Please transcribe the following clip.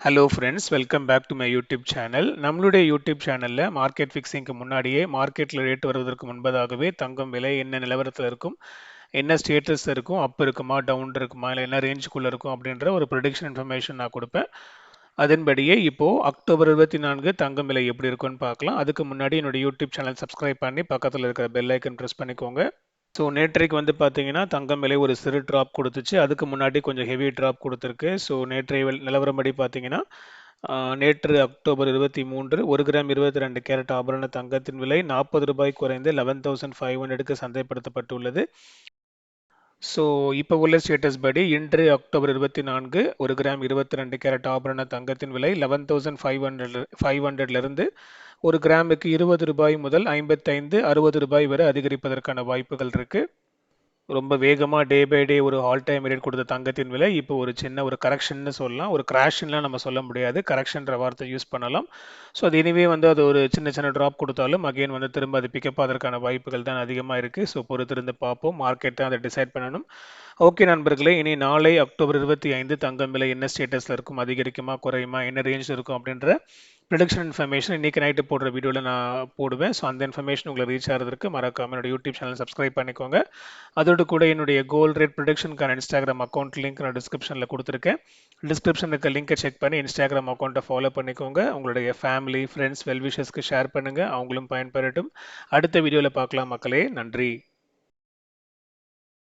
Hello friends welcome back to my YouTube channel நம்மளுடைய YouTube சேனலில் market ஃபிக்ஸிங்க்கு முன்னாடியே மார்க்கெட்டில் ரேட் வருவதற்கு முன்பதாகவே தங்கம் விலை என்ன நிலவரத்தில் இருக்கும் என்ன ஸ்டேட்டஸ் இருக்கும் அப் இருக்குமா டவுன் இருக்குமா இல்லை என்ன ரேஞ்சுக்குள்ளே இருக்கும் அப்படின்ற ஒரு ப்ரொடிக்ஷன் இன்ஃபர்மேஷன் நான் கொடுப்பேன். அதன்படியே இப்போது அக்டோபர் இருபத்தி நான்கு தங்கம் விலை எப்படி இருக்குன்னு பார்க்கலாம். அதுக்கு முன்னாடி என்னோட யூடியூப் சேனல் சப்ஸ்கிரைப் பண்ணி பக்கத்தில் இருக்கிற பெல் ஐக்கன் ப்ரெஸ் பண்ணிக்கோங்க. ஸோ நேற்றைக்கு வந்து பார்த்தீங்கன்னா தங்கம் விலை ஒரு சிறு ட்ராப் கொடுத்துச்சு. அதுக்கு முன்னாடி கொஞ்சம் ஹெவி ட்ராப் கொடுத்துருக்கு. ஸோ நேற்றைய வெல்- நிலவரப்படி பார்த்தீங்கன்னா நேற்று அக்டோபர் இருபத்தி மூன்று ஒரு கிராம் இருபத்தி ரெண்டு கேரட் ஆபரண தங்கத்தின் விலை நாற்பது ரூபாய் குறைந்து லெவன் தௌசண்ட் ஃபைவ் ஹண்ட்ரடுக்கு சந்தைப்படுத்தப்பட்டுள்ளது. ஸோ இப்போ உள்ள ஸ்டேட்டஸ் படி இன்று அக்டோபர் இருபத்தி நான்கு ஒரு கிராம் இருபத்தி ரெண்டு கேரட் ஆபரண தங்கத்தின் விலை eleven thousand five hundred five ஹண்ட்ரட்லேருந்து ஒரு கிராமுக்கு இருபது ரூபாய் முதல் ஐம்பத்தைந்து அறுபது ரூபாய் வரை அதிகரிப்பதற்கான வாய்ப்புகள் இருக்கு. ரொம்ப வேகமாக டே பை டே ஒரு ஆல் டைம் ரேட் கொடுத்த தங்கத்தின் விலை இப்போ ஒரு சின்ன ஒரு கரெக்ஷன்னு சொல்லலாம். ஒரு கிராஷ்ன்லாம் நம்ம சொல்ல முடியாது. கரெக்ஷன்ற வார்த்தை யூஸ் பண்ணலாம். ஸோ அது இனிவே வந்து அது ஒரு சின்ன சின்ன ட்ராப் கொடுத்தாலும் அகெயின் வந்து திரும்ப அது பிக்கப் ஆகிறதுக்கான வாய்ப்புகள் தான் அதிகமாக இருக்குது ஸோ பொறுத்திருந்து பார்ப்போம். மார்க்கெட் தான் அதை டிசைட் பண்ணணும். ஓகே நண்பர்களே இனி நாளை அக்டோபர் இருபத்தி ஐந்து தங்கம் விலை என்ன ஸ்டேட்டஸில் இருக்கும்? அதிகரிக்குமா குறையுமா? என்ன ரேஞ்ச் இருக்கும் அப்படின்ற ப்ரொடக்ஷன் இன்ஃபர்மேஷன் இன்றைக்கி நைட்டு போடுற வீடியோவில் நான் போடுவேன். ஸோ அந்த இன்ஃபர்மேஷன் உங்களை ரீச் ஆகிறதுக்கு மறக்காம என்னோட யூடியூப் சேனல் சப்ஸ்கிரைப் பண்ணிக்கோங்க. அதோடு கூட என்னுடைய கோல் ரேட் ப்ரொடக்ஷனுக்கான இன்ஸ்டாகிராம் அக்கௌண்ட் லிங்க் நான் டிஸ்கிரிப்ஷனில் கொடுத்துருக்கேன். டிஸ்கிரிப்ஷனில் இருக்க லிங்கை செக் பண்ணி இன்ஸ்டாகிராம் அக்கௌண்ட்டை ஃபாலோ பண்ணிக்கோங்க. உங்களுடைய ஃபேமிலி ஃப்ரெண்ட்ஸ் வெல்விஷஸ்க்கு ஷேர் பண்ணுங்கள் அவங்களும் பயன்பெறட்டும். அடுத்த வீடியோவில் பார்க்கலாம் மக்களே. நன்றி.